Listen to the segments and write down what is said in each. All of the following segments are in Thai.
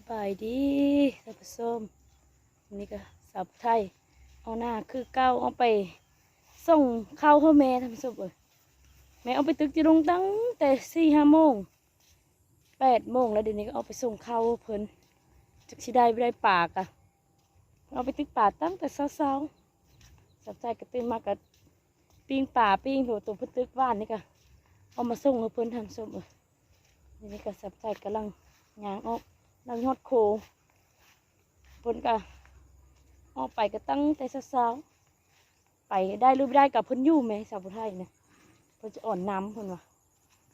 สบายดีท่านผู้ชมนนี้ก็สาวไทย เอาหน้าคือเก้าเอาไป ส่งข้าวให้แม่ท่านผู้ชมเอ้ยแม่เอาไปตึกจะลงตั้งแต่สี่ห้าโมงแปดโมงแล้วเดี๋ยวนี้ก็เอาไปส่งข้าวเพิ่นจักสิได้ไม่ได้ปากอะเอาไปตึกป่าตั้งแต่เช้าๆสาวไทยก็ตื่นมากับปิ้งป่าปิ้งหัวตัวเพิ่นตึกบ้านนี่ก็เอามาส่งให้เพิ่นท่านผู้ชมเอ้ยนี่นี่ก็สาวไทยกำลังยางออก นางยอดโคเพิ่นก็ออกไปก็ตั้งแต่เช้าๆไปได้หรือไม่ได้กับเพิ่นอยู่ไหมสาวผู้ไทยเนี่ยเพิ่นจะอ่อนน้ำเพิ่นว่า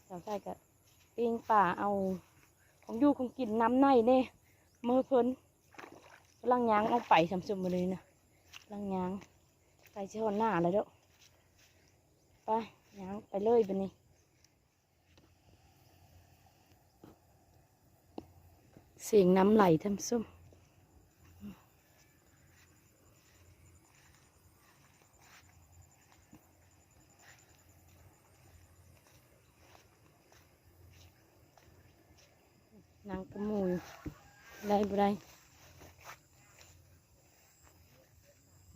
สาวไทยก็ปิงป่าเอาของอยู่ของกินน้ำในเน่เมื่อเพิ่นกำลังยางเอาไปสำสุมมาเลยนะกำลังยางไปเช่าหน้าแล้วเด้อไปยางไปเลยบันนี้ เสียงน้ำไหลทำส้มนางกระมูยได้บ่ได้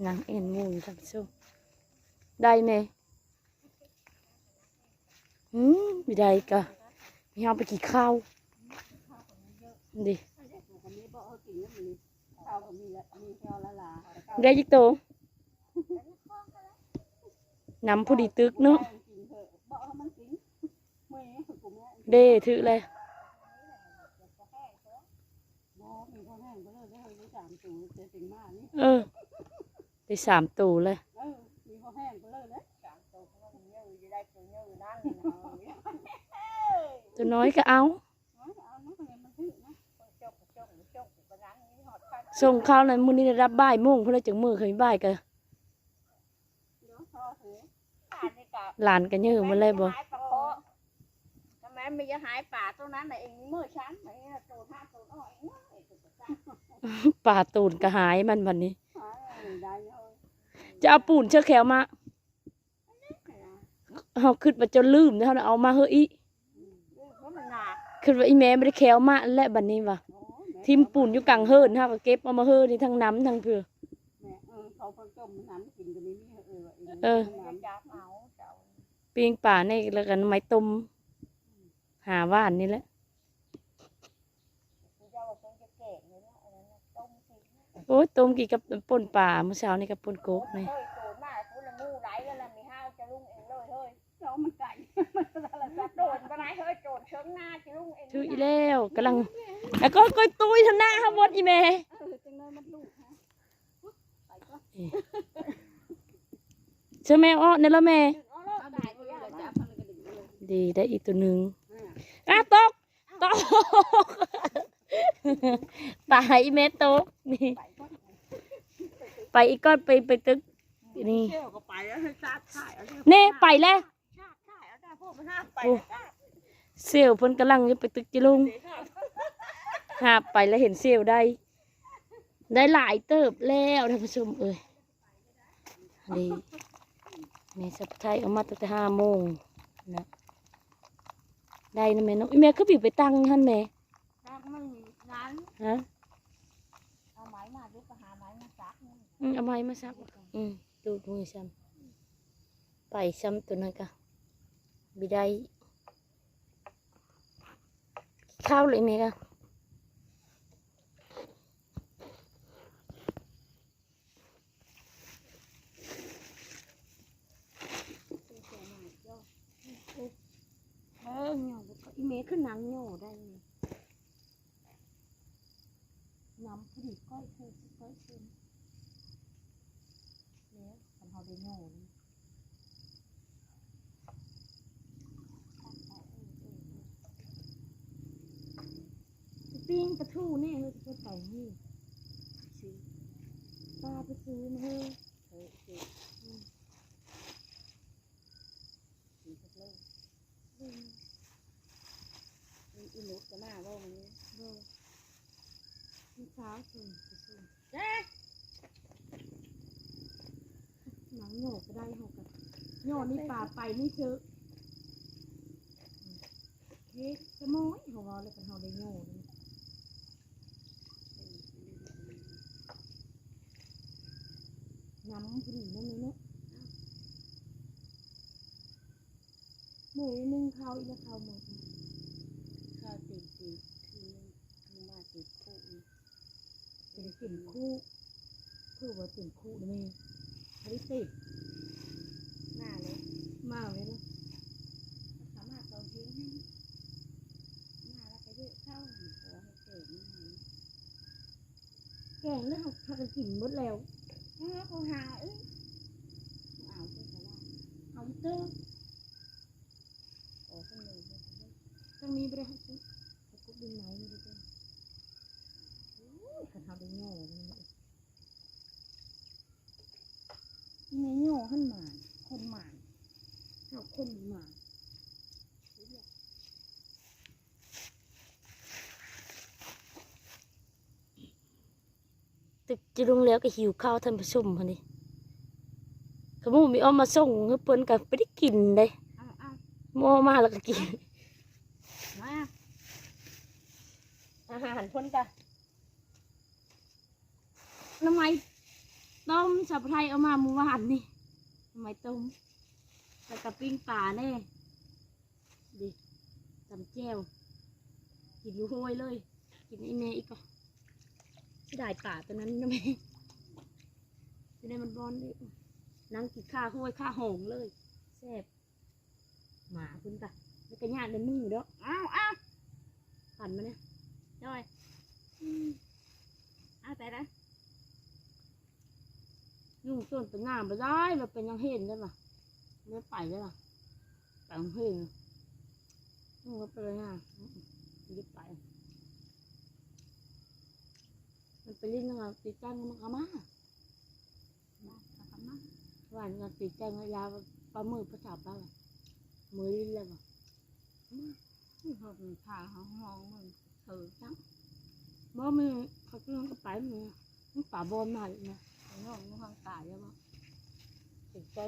นางเอ็นมูยู่ทำส้มได้ไหมอืมไม่ได้ก็มีเอาไปกี่ข้าว ดิได้ยิกโตนำผู้ดีตึกเนาะเด้ถือเลยเออได้สามตูเลยตัวน้อยก็เอา ส่งข้าวในอยมือนี้ได้รับบ่ายโมงเพื่อจังมือเคยบ่ายกันหลานกันเยอะมาเลยบ่ทำไมไม่จะหายป่าตรงนั้นน่ะเองเมื่อช้างไหนโตท่าโตน้อยเนาะไอ้ตุ๊กตาป่าตูนกระหายมันวันนี้หายได้เลยจะเอาปูนเชือกแขวมาเอาขึ้นมาจนลืมเท่านั้นเอามาเฮ้ยอีเพราะมันหนักขึ้นว่าอีแม่ไม่ได้แขวมาและบัดนี้ว่ะโอ้แม่ ทิมปูนอยู่กลางเฮิรนฮะก็เก็บเอามาเฮิรนี่ทั้งน้ำทั้งเผือแม่เออเขาเพิ่งต้มน้ำกินกันนี่เออเออน้ำจับเอาเจ้าปีงป่าในแล้วกันไม้ต้มหาว่านนี่แหละเจ้าเพิ่งจะเก่งเลยนะอันนั้นต้มสิโอ้ยต้มกี่กับป่นป่าเมื่อเช้านี่กับป่นโกกนี่เฮ้ยโตมากคุณละงูไหลกันละมีห้าวจะลุงเองเลยเฮ้ยเจ้ามันไก่มันจะโดนไปไหนเฮ้ยโดนเชิงหน้าจะลุงเองถืออีแล้วกำลัง แล้วก็ก้อยตุ้ยทางหน้าข้างบนอีแม่เออจังเลยมันลูกฮะไปก็ใช่ไหมอ้อเนี่ยแล้วแม่ดึงเอาโลดตายไปแล้วจับมันก็ดึงเลยดีได้อีกตัวหนึ่งอ่าอะตกตกตายอีเมตตกนี่ไปก็ไปอีกก้อนไปไปตึกนี่เที่ยวก็ไปแล้วให้ชาติถ่ายเอาเถอะเน่ไปแล้วชาติถ่ายเอาได้พวกมันห้ามไปโอ้ได้เซลลเพิ่นกำลังจะไปตึกจิลุงเสียค่ะ หาไปแล้วเห็นเซลลได้ ได้หลายเติบแล้วท่านผู้ชมเอ้ยดีแม่สับไทยเอามาตั้งแต่ห้าโมงนะได้นะแม่เนาะอีแม่ก็บิวไปตั้งท่านแม่ถ้ามันนั้นฮะเอาไม้มาดูก็หาไม้มาซักนี่อืมเอาไม้มาซักอืมดูดมือซ้ำไปซ้ำตัวนั้นก็บิได้ข้าวเลยแม่ก็เออเนาะอีเมฆขึ้นนางโง่ได้น้ำผู้ดีก้อยเคือก้อยเคือเนี่ยทำเขาได้โง่นี่ปิ้งปลาทูนี่เฮ้ยจะไปนี่ปลาไปซื้อมาเฮ้ อีหนุกก็มาว่าวันนี้โดยมีเช้าวสุนตื่เจ๊หนังโหนก็ได้หกอะโหนกนี่ป่าไปนี่เจอเฮ้ยะม้อยหัวเราเลยกันเราได้โหนกนี่น้ำผึ้งนั่นเลยเนาะหมูนึ่งเขาอีกแล้วเขาหมด เป็นกลิ่นคู่คือว่าติ่นคู่นะแม่อันนี้ติดหน้าเลยมากเลยเนาะสามารถตอนทิ้งให้หน้าแล้วไปด้วยข้าวตัวให้เกิดนี่แกงแล้วถ้ากันกินหมดแล้วเออเขาหาเอ้ยเอาเพื่อนเขาว่าเอาเต้อโอ้ขึ้นเลยเพื่อนเขาว่าต้องมีไปเลยครับเขาก็ดึงไหนนี่ดูเต้อขันเท้าดึงโง่นี่นี่โง่ขึ้นมาคนหมานเอาคนหมาน ตึก จะลงแล้วก็หิวข้าวท่านผู้ชมพอดีขมูมีเอามาส่งให้เปิ้นกับไปได้กินเลยเอาเอาหมอมาแล้วก็กินมาอาหารเพิ่นกันน้ำไม้ต้มสับไทยเอามาเมื่อวานนี่น้ำไม้ต้มแล้วก็ปิ้งปลาแน่ดิจำแจ่วกินอยู่ห้วยเลย กินไอ้แม่อีกก็ ได้ป่าตัวนั้นนะแม่จะได้มันบอนดินั่งกินข้าวห้วยข้าวหงเลยแซ่บหมาคุณกะแล้วก็ญาติในมือเด้อเอาเอาปั่นมาเนี่ยด้อยเอาแต่ละยุ่งส่วนเป็นงามไปได้เราเป็นยังเห็นได้ปะไม่ไปได้ปะไปยังเห็นยุ่งก็ไปเลยงามรีบไป มันไปเล่นยังไงตีจังมันก็มามาเอากลับมาหวานกันตีจังยาวปลาหมือประจับแล้วมือลิ้นเลยปะที่เขาเป็นผ่าห้องห้องมึงเออจังบ่มีเขาก็ยังก็ไปมือมันป่าบอลมาเลยนะน้องมึงห้องตายแล้วบ่ตีใจ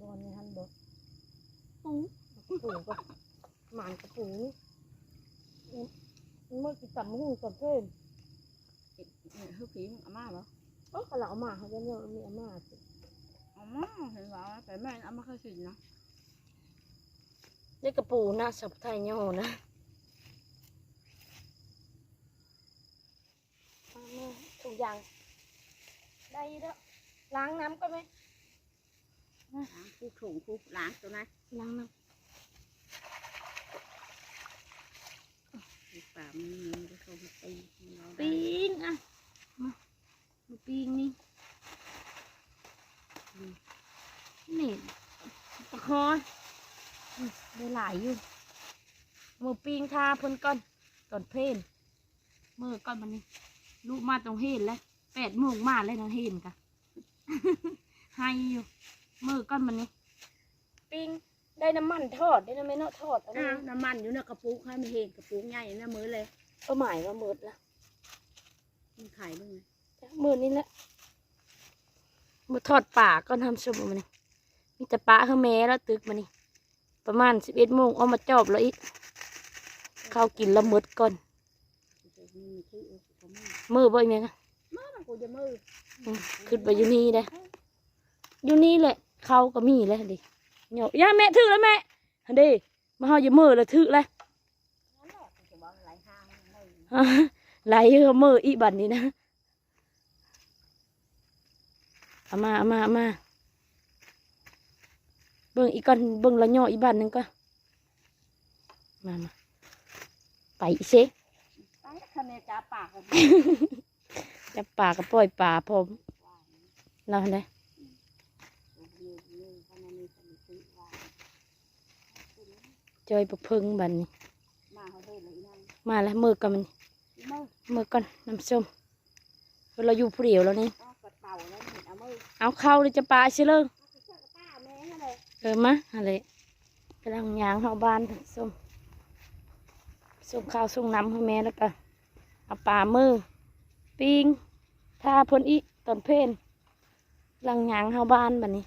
บอลในฮันบอปู ปูก็หมานกับปูนี่เมื่อกี้ตับมูกับเพื่อนเนี่ยคือผีมึงเอามาบ่เออเขาเอามาเขาจะเนี่ยมีอามาสิเอามาเห็นว่าแต่แม่เอามาเคยสินะเรียกกระปูนะสับไทยเนานะเอาแม่ทุกอย่างได้เด้อล้างน้ำก็ไหมล้างคู่ถุงคู่ล้างตัวนั้นล้างน้ ป่ามันมันจะเข้ามาตีเราได้ปิ้งอะมามาปิ้งนี่นี่ตะคออืมได้หลายอยู่มือปิ้งทาเพ่นก่อนตอนเพลนมือก่อนมันนี่ลูกมาตรงเห็นแล้วแปดโมงมาเลยนะเห็นกะ ให้อยู่มือก่อนมันนี่ปิ้ง ได้น้ำมันทอดได้น้ำมันเนาะทอดเอันอ้านี้วน้ำมันอยู่ในกระปุกให้มันเห็นกระปุกใหญ่นะมือเลยก็หมายว่ามืดละมันไข่ด้วยไงมือนี่แหละมือทอดป่าก็ทำสมมันนี่มีแต่ปลาข้าแม่แล้วตึกมันนี่ประมาณสิบเอ็ดโมงเอามาจอบแล้วอีกข้าวกินแล้วมืดก่อนมีชื่อของมันมือบ่อยไหมคะมากูจะมืออืมขึ้นไปอยู่นี่เด้ออยู่นี่แหละเขาก็มีแล้วดิ เนาะย่าแม่ถือแล้วแม่ฮันดมาเฮาอย่ามือแล้วถือแล้วนั่นแหละกูจะบอกหลายทางเลยไหลเฮามืออีบัดนี้นะเอามาเอามาเอามาเบิ่งอีกก่อนเบิ่งละย่ออีบัดหนึงก็มามาไปอีเซ ไปคะแนนจ้าปากกัน จับปลาก็ปล่อยปลาพร้อมเราได้ จอยปักเพิงบัดนี้มาเขาเดินเลยนั่นมาแล้วมือกันมันมือมือก่อนน้ำส้มเราอยู่ผู้เดียวแล้วนี่เอากระเป๋าแล้วเห็นเอามือเอาเข้าเลยจะปลาเชื่อเลยเอาไปเชื่อกระป้าแม่ให้เลยเออมาอะไรกำลังยางเข้าบ้านส้มส่งข้าวส่งน้ำให้แม่แล้วก็เอาปลามือปิ้งทาเพ่นอีตอนเพลนกำลังยางเข้าบ้านบัดนี้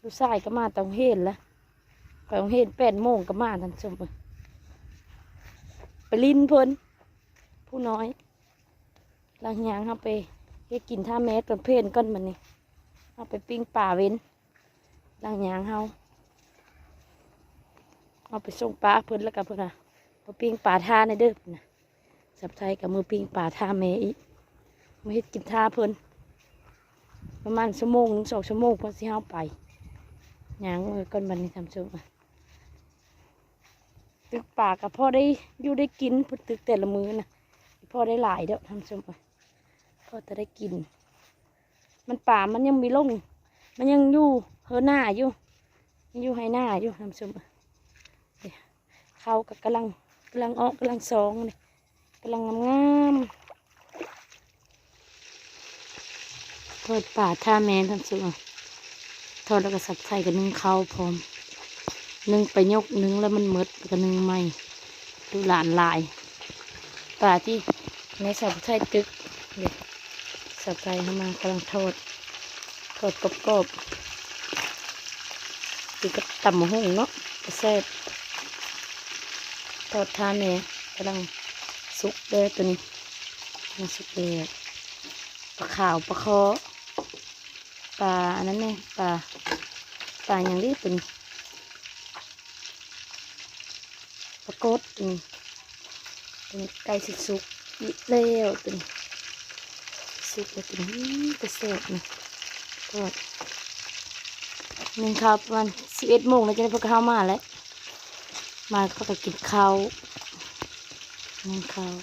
ลูกชายก็มาต้องเห็นแล้ว ต้องเห็นแปดโมงก็มาทันส้มไปลินเพิ่นผู้น้อยลังยางเข้าไปเฮ็ดกินท่าแม่ตอนเพลนก่อนมันนี่เอาไปปิ้งป่าเว้นลังยางเขาเอาไปส่งปลาเพิ่นแล้วกับเพิ่นอะเอาปิ้งป่าท่าในเด้อนะสับไทยกับมือปิ้งป่าท่าแม่อีกมาเฮ็ดกินท่าเพิ่นประมาณชั่วโมงหนึ่งสองชั่วโมงเพิ่นสิเฮาไปยางก่อนมันนี่ทำซุปอะ ตึกป่ากับพ่อได้อยู่ได้กินพุตึกแต่ละมื้อนะพ่อได้หลายเด้อทำสมไปพ่อจะได้กิน มันป่ามันยังมีลงมันยังอยู่เฮอหน้าอยู่ยังอยู่ให้หน้าอยู่ทำสมเดี๋ยเขากับกำลังกำลังออกกำลังซองเลยกำลังงามๆทอดป่าท่าแมนทำสมทอดแล้วก็สับใส่กับนึ่งเข้าพร้อม นึ่งไปยกนึ่งแล้วมันหมดแล้วก็นึ่งใหม่ดูหลานลายป่าที่ในสับไทยตึกเด็กสับไทยเข้ามากำลังทอดทอดกรอบๆตีกับตำหุ่งเนาะกระแซบทอดทานเนี่ยกำลังสุกเลยตัวนี้กำลังสุกเลยปลาขาวปลาคอปลาอันนั้นเนี่ยปลาปลาอย่างนี้เป็น ปรากฏอืมเป็นไก่สิสุกอีกแล้วเป็นสุกแล้วเป็นกระเสบนะทอดหนึ่งข้าวประมาณสิบเอ็ดโมงแล้วจะได้พวกข้าวมาแล้วมาก็ไปกินข้าวนึ่งข้าว